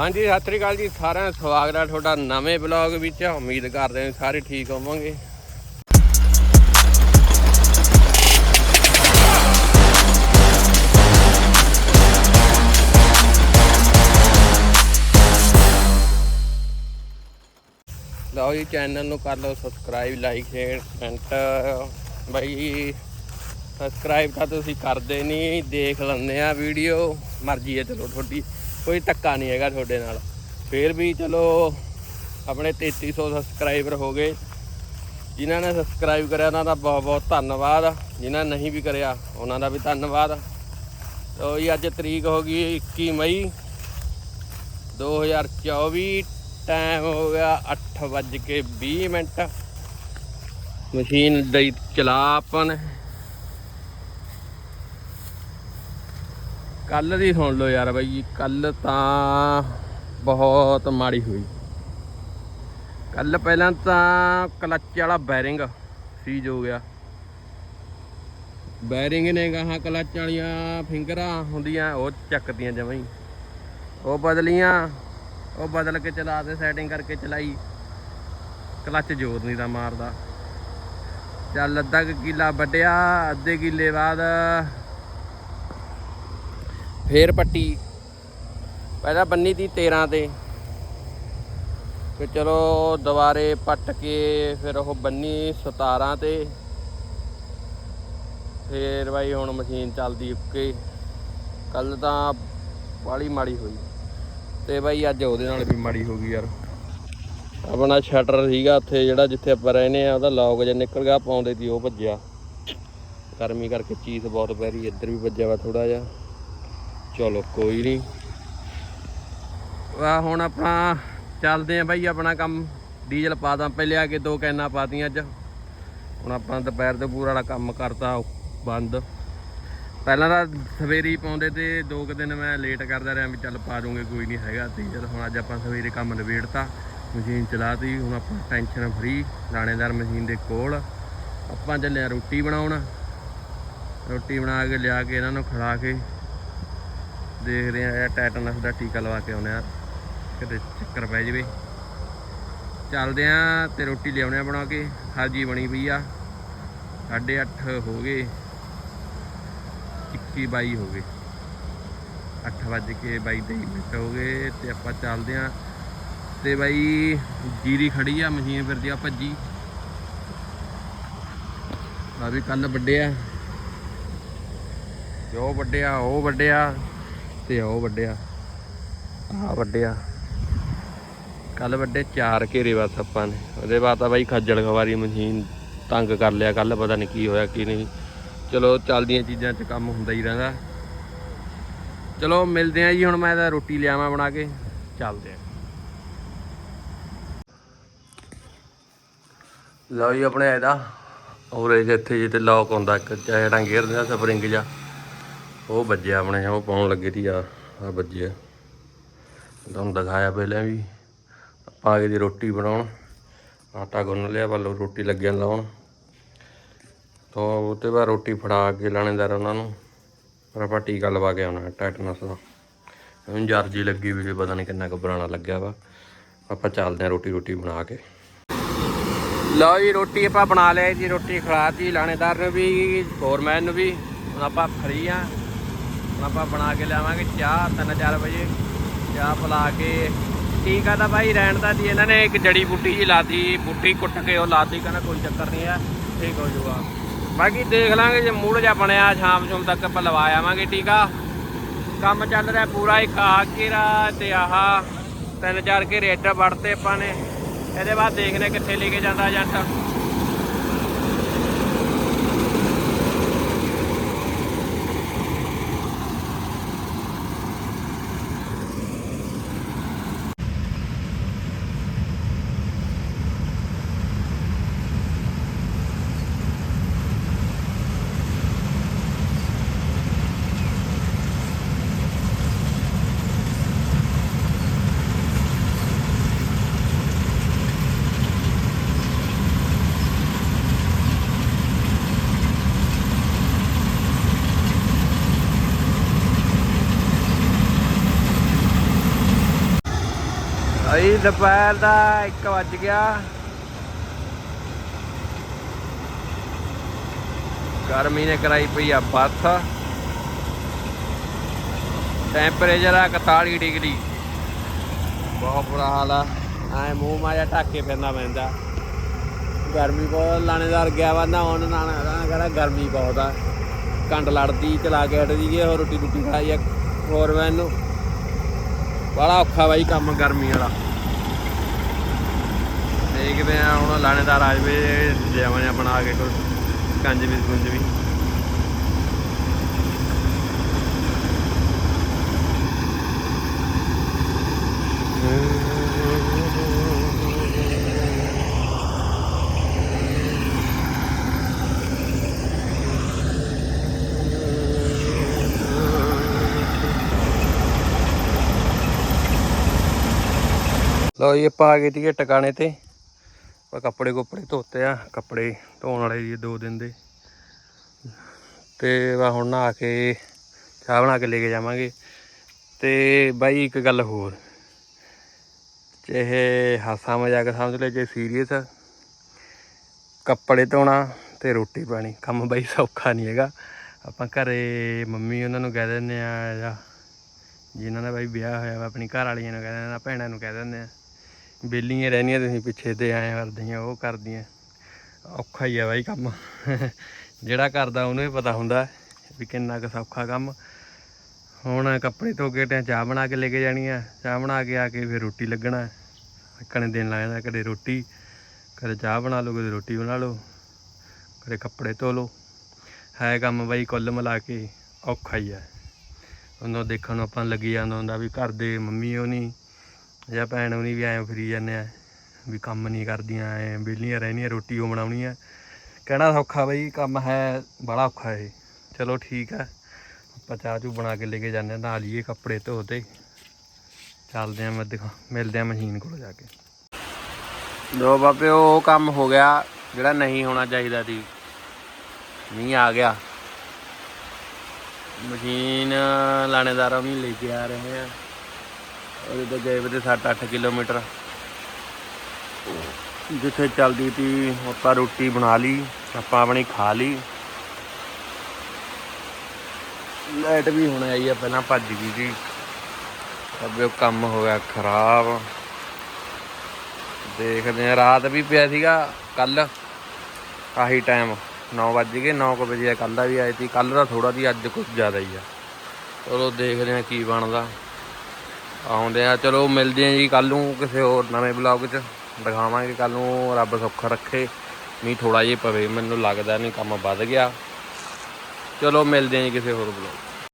ਹਾਂਜੀ, ਸਤਿ ਸ੍ਰੀ ਅਕਾਲ ਜੀ ਸਾਰਿਆਂ ਦਾ। ਸਵਾਗਤ ਹੈ ਤੁਹਾਡਾ ਨਵੇਂ ਬਲੌਗ ਵਿੱਚ। ਉਮੀਦ ਕਰਦੇ ਹਾਂ ਸਾਰੇ ਠੀਕ ਹੋਵੋਗੇ। ਲਓ ਜੀ, ਚੈਨਲ ਨੂੰ ਕਰ ਲਓ subscribe, like, share, comment. Bye, subscribe ਤਾਂ ਤੁਸੀਂ ਕਰਦੇ ਨਹੀਂ, ਦੇਖ ਲੈਂਦੇ ਆ ਵੀਡੀਓ। ਮਰਜ਼ੀ ਹੈ, ਚਲੋ ਤੁਹਾਡੀ। ਕੋਈ ਧੱਕਾ ਨਹੀਂ ਹੈਗਾ ਤੁਹਾਡੇ ਨਾਲ। ਫੇਰ ਵੀ ਚਲੋ, ਆਪਣੇ 3300 ਸਬਸਕ੍ਰਾਈਬਰ ਹੋ ਗਏ। ਜਿਨ੍ਹਾਂ ਨੇ ਸਬਸਕ੍ਰਾਈਬ ਕਰਿਆ ਉਹਨਾਂ ਦਾ ਬਹੁਤ ਬਹੁਤ ਧੰਨਵਾਦ। ਜਿਨ੍ਹਾਂ ਨਹੀਂ ਵੀ ਕਰਿਆ, ਉਹਨਾਂ ਦਾ ਵੀ ਧੰਨਵਾਦ। ਤੋ ਜੀ, ਅੱਜ ਤਰੀਕ ਹੋ ਗਈ 21 ਮਈ। 2024 ਟਾਈਮ ਹੋ ਗਿਆ 8:20 ਮਿੰਟ। ਮਸ਼ੀਨ ਲਈ ਚਲਾ ਆਪਾਂ ਨੇ ਕੱਲ ਦੀ ਸੁਣ ਲਓ ਯਾਰ ਬਾਈ ਕੱਲ ਤਾਂ ਬਹੁਤ ਮਾੜੀ ਹੋਈ। ਕੱਲ ਪਹਿਲਾਂ ਤਾਂ ਕਲੱਚ ਵਾਲਾ ਬੈਰਿੰਗ ਸੀਜ ਹੋ ਗਿਆ। ਬੈਰਿੰਗ ਨੇ ਗਾਹਾਂ ਕਲੱਚ ਵਾਲੀਆਂ ਫਿੰਗਰਾਂ ਹੁੰਦੀਆਂ, ਉਹ ਚੱਕਦੀਆਂ ਜਮਾਂ ਹੀ। ਉਹ ਬਦਲੀਆਂ, ਉਹ ਬਦਲ ਕੇ ਚਲਾ ਤੇ ਸੈਟਿੰਗ ਕਰਕੇ ਚਲਾਈ। ਕਲੱਚ ਜ਼ੋਰ ਨਹੀਂ ਦਾ ਮਾਰਦਾ। ਚੱਲ ਅੱਧਾ ਕੁ ਕਿੱਲਾ ਵੱਡਿਆ ਅੱਧੇ ਕਿੱਲੇ ਬਾਅਦ ਫੇਰ ਪੱਟੀ। ਪਹਿਲਾਂ ਬੰਨੀ ਤੀ 13 ਤੇ। ਤੇ ਚਲੋ ਦੁਬਾਰੇ ਪੱਟ ਕੇ ਫਿਰ ਉਹ ਬੰਨੀ 17 ਤੇ। ਫੇਰ ਬਾਈ ਹੁਣ ਮਸ਼ੀਨ ਚੱਲਦੀ ਉੱਕੇ। ਕੱਲ ਤਾਂ ਬਾਲੀ ਮਾੜੀ ਹੋਈ। ਤੇ ਬਾਈ ਅੱਜ ਉਹਦੇ ਨਾਲ ਵੀ ਮਾੜੀ ਹੋ ਗਈ ਯਾਰ। ਆਪਣਾ ਸ਼ਟਰ ਸੀਗਾ ਉੱਥੇ ਜਿਹੜਾ ਜਿੱਥੇ ਆਪਾਂ ਰਹਿੰਦੇ ਆ ਉਹਦਾ ਲੌਕ ਜਿਹਾ ਨਿਕਲ ਗਿਆ, ਪਾਉਂਦੇ ਸੀ ਉਹ ਭੱਜਿਆ। ਗਰਮੀ ਕਰਕੇ ਚੀਜ਼ ਬਹੁਤ ਪੈ ਰਹੀ, ਇੱਧਰ ਵੀ ਭੱਜਿਆ ਵਾ ਥੋੜਾ ਜਿਹਾ। ਚਲੋ ਕੋਈ ਨਹੀਂ ਆ ਹੁਣ ਆਪਣਾ ਚੱਲਦੇ ਆ ਬਾਈ ਆਪਣਾ ਕੰਮ। ਡੀਜ਼ਲ ਪਾ ਦਾਂ, ਪਹਿਲੇ ਆ ਕੇ ਦੋ ਕੈਨਾਂ ਪਾਤੀਆਂ ਅੱਜ। ਹੁਣ ਆਪਾਂ ਦੁਪਹਿਰ ਦੇ ਪੂਰਾ ਵਾਲਾ ਕੰਮ ਕਰਤਾ ਬੰਦ। ਪਹਿਲਾਂ ਤਾਂ ਸਵੇਰੇ ਪਾਉਂਦੇ ਤੇ ਦੋ ਕੁ ਦਿਨ ਮੈਂ ਲੇਟ ਕਰਦਾ ਰਿਹਾ ਵੀ ਚੱਲ ਪਾ ਦੂੰਗੇ, ਕੋਈ ਨਹੀਂ ਹੈਗਾ। ਡੀਜ਼ਲ ਹੁਣ ਅੱਜ ਆਪਾਂ ਸਵੇਰੇ ਕੰਮ ਨਿਬੇੜਤਾ, ਮਸ਼ੀਨ ਚਲਾਤੀ, ਹੁਣ ਆਪਾਂ ਟੈਨਸ਼ਨ ਫਰੀ ਲਾਣੇਦਾਰ ਮਸ਼ੀਨ ਦੇ ਕੋਲ। ਆਪਾਂ ਚੱਲੇ ਰੋਟੀ ਬਣਾਉਣ। ਰੋਟੀ ਬਣਾ ਕੇ ਲਿਆ ਕੇ ਇਹਨਾਂ ਨੂੰ ਖਿਲਾ ਕੇ ਦੇਖਦੇ ਆ ਇਹ ਟੈਟਨਸ ਦਾ ਟੀਕਾ ਲਵਾ ਕੇ ਆਉਨੇ ਆ ਕਿਤੇ ਚੱਕਰ ਪੈ ਜਵੇ। ਚੱਲਦੇ ਆ ਤੇ ਰੋਟੀ ਲਿਆਉਣੇ ਆ ਬਣਾ ਕੇ। ਸਬਜ਼ੀ ਬਣੀ ਪਈ ਆ। 8:30 ਹੋ ਗਏ। 21 22 ਹੋ ਗਏ। 8 ਵੱਜ ਕੇ 22 23 ਮਿੰਟ ਹੋ ਗਏ ਤੇ ਆਪਾਂ ਚੱਲਦੇ ਆ ਤੇ ਬਾਈ ਜੀਰੀ ਖੜੀ ਆ, ਮਸ਼ੀਨ ਫਿਰਦੀ ਆ ਭੱਜੀ। ਆ ਵੀ ਕੱਲ ਵੱਡਿਆ ਜੋ ਵੱਡਿਆ ਉਹ ਵੱਡਿਆ ਤੇ ਉਹ ਵੱਡਿਆ ਆ। ਵੱਡਿਆ ਕੱਲ ਵੱਡੇ ਚਾਰ ਘੇਰੇ ਬਸ ਆਪਾਂ ਨੇ। ਉਹਦੇ ਬਾਅਦ ਤਾਂ ਬਾਈ ਖੱਜਲ ਖਵਾਰੀ ਮਸ਼ੀਨ ਤੰਗ ਕਰ ਲਿਆ। ਕੱਲ ਪਤਾ ਨਹੀਂ ਕੀ ਹੋਇਆ, ਕੀ ਨਹੀਂ। ਚਲੋ, ਚੱਲਦੀਆਂ ਚੀਜ਼ਾਂ 'ਚ ਕੰਮ ਹੁੰਦਾ ਹੀ ਰਹਿੰਦਾ। ਚਲੋ, ਮਿਲਦੇ ਆ ਜੀ। ਹੁਣ ਮੈਂ ਤਾਂ ਰੋਟੀ ਲਿਆਵਾਂ ਬਣਾ ਕੇ। ਚੱਲਦੇ ਆ ਲਓ ਜੀ, ਆਪਣੇ ਇਹਦਾ ਔਰ ਇਹ ਇੱਥੇ ਜਿੱਤੇ ਲੌਕ ਹੁੰਦਾ, ਇੱਕ ਜਿਹੜਾ ਗੇਅਰ ਦਾ ਸਪਰਿੰਗ ਜਾ ਉਹ ਵੱਜਿਆ ਆਪਣੇ ਉਹ ਪਾਉਣ ਲੱਗੇ ਸੀ ਆ ਆ ਵੱਜਿਆ। ਤੁਹਾਨੂੰ ਦਿਖਾਇਆ ਪਹਿਲਾਂ ਵੀ, ਆਪਾਂ ਆ ਗਏ ਦੀ ਰੋਟੀ ਬਣਾਉਣ। ਆਟਾ ਗੁੰਨ ਲਿਆ, ਵੱਲੋਂ ਰੋਟੀ ਲੱਗਿਆ ਲਾਉਣ। ਤੋਂ ਉਹ ਤੇ ਬਾਅਦ ਰੋਟੀ ਫੜਾ ਕੇ ਲਾਣੇਦਾਰ ਉਹਨਾਂ ਨੂੰ। ਪਰ ਆਪਾਂ ਟੀਕਾ ਲਵਾ ਕੇ ਆਉਣਾ ਟੈਟਨਸ ਦਾ। ਹੁਣ ਜਰਜੀ ਲੱਗੀ ਵੀ ਪਤਾ ਨਹੀਂ ਕਿੰਨਾ ਕੁ ਪੁਰਾਣਾ ਲੱਗਿਆ ਵਾ। ਆਪਾਂ ਚੱਲਦੇ ਆ ਰੋਟੀ ਰੋਟੀ ਬਣਾ ਕੇ। ਲਓ ਜੀ, ਰੋਟੀ ਆਪਾਂ ਬਣਾ ਲਿਆ ਜੀ, ਰੋਟੀ ਖਿਲਾਤੀ ਲਾਣੇਦਾਰ ਨੂੰ ਵੀ ਫੋਰਮੈਨ ਨੂੰ ਵੀ। ਹੁਣ ਆਪਾਂ ਫਰੀ ਆ ਹੁਣ ਆਪਾਂ ਬਣਾ ਕੇ ਲਿਆਵਾਂਗੇ ਚਾਹ 3-4 ਵਜੇ। ਚਾਹ ਪਿਲਾ ਕੇ। ਟੀਕਾ ਤਾਂ ਬਾਈ, ਰਹਿਣ ਦਾ ਦੀ ਇਹਨਾਂ ਨੇ। ਇੱਕ ਜੜੀ ਬੂਟੀ ਜੀ ਲਾਤੀ, ਬੂਟੀ ਕੁੱਟ ਕੇ ਉਹ ਲਾਤੀ, ਕਹਿੰਦਾ ਕੋਈ ਚੱਕਰ ਨਹੀਂ ਆ, ਠੀਕ ਹੋ ਜਾਊਗਾ। ਬਾਕੀ ਦੇਖ ਲਾਂਗੇ ਜੇ ਮੂਡ ਜਾ ਬਣਿਆ, ਸ਼ਾਮ ਸ਼ੂਮ ਤੱਕ ਆਪਾਂ ਲਵਾ ਆਵਾਂਗੇ ਟੀਕਾ ਕੰਮ ਚੱਲ ਰਿਹਾ ਪੂਰਾ ਇੱਕ ਆ ਘੇਰਾ ਤੇ ਆਹ ਤਿੰਨ ਚਾਰ ਘੇਰੇ ਇੱਧਰ ਵੜਤੇ ਆਪਾਂ ਨੇ। ਇਹਦੇ ਬਾਅਦ ਦੇਖਦੇ ਕਿੱਥੇ ਲੈ ਕੇ ਜਾਂਦਾ ਏਜੰਟ। ਦੁਪਹਿਰ ਦਾ 1 ਵੱਜ ਗਿਆ। ਗਰਮੀ ਨੇ ਕਰਾਈ ਪਈ ਆ ਬੱਥ ਟੈਂਪਰੇਚਰ ਆ 41 ਡਿਗਰੀ। ਬਹੁਤ ਬੁਰਾ ਹਾਲ ਆ। ਐ ਮੂੰਹ ਮਾਇਆ ਢੱਕ ਕੇ ਫਿਰਨਾ ਪੈਂਦਾ। ਗਰਮੀ ਬਹੁਤ ਲਾਣੇਦਾਰ ਗਿਆ ਵਾ ਹੁਣ ਨਾਣਾ ਕਹਿੰਦਾ ਗਰਮੀ ਬਹੁਤ ਆ। ਕੰਡ ਲੜਦੀ, ਚਲਾ ਕੇ ਹਟ ਜੀਏ ਹੋਰ ਰੋਟੀ ਰੋਟੀ ਖਾਈ ਆ ਹੋਰ ਮੈਨੂੰ। ਬੜਾ ਔਖਾ ਬਾਈ ਕੰਮ ਗਰਮੀ ਵਾਲਾ। ਦੇਖਦੇ ਆ, ਹੁਣ ਲਾਣੇਦਾਰ ਆ ਜਵੇ ਜਿਵੇਂ ਆ ਬਣਾ ਕੇ ਕੋਈ ਕੰਜ ਵੀ ਗੁੰਜ ਵੀ। ਲੋ ਇਹ ਪਾ ਗਏ ਤੀਏ ਟਿਕਾਣੇ ਤੇ। ਪਰ ਕੱਪੜੇ ਕੁੱਪੜੇ ਧੋਤੇ ਆ, ਕੱਪੜੇ ਧੋਣ ਵਾਲੇ ਜੀ ਦੋ ਦਿਨ ਦੇ। ਤੇ ਵਾ ਹੁਣ ਨਹਾ ਕੇ, ਚਾਹ ਬਣਾ ਕੇ ਲੈ ਕੇ ਜਾਵਾਂਗੇ। ਤੇ ਬਾਈ ਇੱਕ ਗੱਲ ਹੋਰ ਚਾਹੇ ਹਾਸਾ ਮਜ਼ਾਕ ਸਮਝ ਲੈ ਜੇ ਸੀਰੀਅਸ ਕੱਪੜੇ ਧੋਣਾ ਤੇ ਰੋਟੀ ਪਾਣੀ, ਕੰਮ ਬਾਈ ਸੌਖਾ ਨਹੀਂ ਹੈਗਾ। ਆਪਾਂ ਘਰੇ ਮੰਮੀ ਉਹਨਾਂ ਨੂੰ ਕਹਿ ਦਿੰਦੇ ਆ ਜਾਂ ਜਿਨ੍ਹਾਂ ਦਾ ਬਾਈ ਵਿਆਹ ਹੋਇਆ ਵਾ, ਆਪਣੀ ਘਰ ਵਾਲੀਆਂ ਨੂੰ ਕਹਿ ਦਿੰਦੇ ਆ, ਭੈਣਾਂ ਨੂੰ ਕਹਿ ਦਿੰਦੇ ਆ। ਬੇਲੀਆਂ ਰਹਿੰਦੀਆਂ ਤੁਸੀਂ ਪਿੱਛੇ ਤੇ ਐਂ ਕਰਦੀਆਂ ਉਹ ਕਰਦੀਆਂ। ਔਖਾ ਹੀ ਆ ਬਾਈ ਕੰਮ। ਜਿਹੜਾ ਕਰਦਾ ਉਹਨੂੰ ਹੀ ਪਤਾ ਹੁੰਦਾ ਵੀ ਕਿੰਨਾ ਕੁ ਸੌਖਾ ਕੰਮ। ਹੁਣ ਕੱਪੜੇ ਧੋ ਕੇ ਟਿਆਂ ਚਾਹ ਬਣਾ ਕੇ ਲੈ ਕੇ ਜਾਣੀ ਆ। ਚਾਹ ਬਣਾ ਕੇ ਆ ਕੇ ਫਿਰ ਰੋਟੀ ਲੱਗਣਾ। ਕਣੇ ਦਿਨ ਲੱਗ ਜਾਂਦਾ ਕਦੇ ਰੋਟੀ, ਕਦੇ ਚਾਹ ਬਣਾ ਲਓ, ਕਦੇ ਰੋਟੀ ਬਣਾ ਲਓ, ਕਦੇ ਕੱਪੜੇ ਧੋ ਲਓ। ਹੈ ਕੰਮ ਬਾਈ ਕੁੱਲ ਮਿਲਾ ਕੇ ਔਖਾ ਹੀ ਆ। ਉਹਨੂੰ ਦੇਖਣ ਨੂੰ ਆਪਾਂ ਨੂੰ ਲੱਗੀ ਜਾਂਦਾ ਹੁੰਦਾ ਵੀ ਘਰ ਦੇ ਮੰਮੀ ਉਹ ਨਹੀਂ। ਜਾਂ ਭੈਣ ਉਹਨੀ ਵੀ ਐਂ ਫਰੀ ਜਾਂਦੇ ਆ, ਵੀ ਕੰਮ ਨਹੀਂ ਕਰਦੀਆਂ, ਐ ਵਿਹਲੀਆਂ ਰਹਿਣੀਆਂ ਰੋਟੀ ਉਹ ਬਣਾਉਣੀ ਆ। ਕਹਿਣਾ ਸੌਖਾ ਬਈ, ਕੰਮ ਹੈ, ਬੜਾ ਔਖਾ ਇਹ। ਚਲੋ ਠੀਕ ਆ, ਆਪਾਂ ਚਾਹ ਚੂ ਬਣਾ ਕੇ ਲੈ ਕੇ ਜਾਂਦੇ ਆ, ਨਹਾ ਲਈਏ ਕੱਪੜੇ ਧੋਤੇ। ਚੱਲਦੇ ਆ ਮੈਂ ਦਿਖਾ, ਮਿਲਦੇ ਆ ਮਸ਼ੀਨ ਕੋਲ ਜਾ ਕੇ। ਲੋ ਬਾਪੇ ਉਹ ਕੰਮ ਹੋ ਗਿਆ, ਜਿਹੜਾ ਨਹੀਂ ਹੋਣਾ ਚਾਹੀਦਾ ਸੀ। ਮੀਂਹ ਆ ਗਿਆ। ਮਸ਼ੀਨ ਲਾਣੇਦਾਰਾਂ ਨੂੰ ਲੈ ਕੇ ਆ ਰਹੇ ਆ। ਉਹਦੇ ਤੋਂ ਗਏ ਵੇ 7-8 ਕਿਲੋਮੀਟਰ। ਜਿੱਥੇ ਚੱਲਦੀ ਤੀ ਆਪਾਂ ਰੋਟੀ ਬਣਾ ਲਈ ਆਪਾਂ ਆਪਣੀ ਖਾ ਲਈ। ਲਾਈਟ ਵੀ ਹੁਣ ਆਈ ਆ, ਪਹਿਲਾਂ ਭੱਜ ਗਈ ਸੀ। ਅੱਗੇ ਉਹ ਕੰਮ ਹੋ ਗਿਆ ਖਰਾਬ। ਦੇਖਦੇ ਆ, ਰਾਤ ਵੀ ਪਿਆ ਸੀਗਾ ਕੱਲ। ਆਹੀ ਟਾਈਮ 9 ਵੱਜ ਗਏ 9 ਵਜੇ ਕੱਲ ਦਾ ਵੀ ਆਈ ਸੀ। ਕੱਲ ਦਾ ਥੋੜਾ ਦੀ ਅੱਜ ਕੁਝ ਜ਼ਿਆਦਾ ਹੀ ਆ। ਚਲੋ ਦੇਖਦੇ ਆ ਕੀ ਬਣਦਾ। ਆਉਂਦੇ ਆ। ਚਲੋ, ਮਿਲਦੇ ਆ ਜੀ ਕੱਲ ਨੂੰ ਕਿਸੇ ਹੋਰ ਨਵੇਂ ਬਲੌਗ 'ਚ। ਦਿਖਾਵਾਂਗੇ ਕੱਲ ਨੂੰ, ਰੱਬ ਸੁੱਖ ਰੱਖੇ। ਮੀਂਹ ਥੋੜਾ ਜਿਹਾ ਪਵੇ, ਮੈਨੂੰ ਲੱਗਦਾ ਨਹੀਂ ਕੰਮ ਵੱਧ ਗਿਆ। ਚਲੋ, ਮਿਲਦੇ ਆ ਜੀ ਕਿਸੇ ਹੋਰ ਬਲੌਗ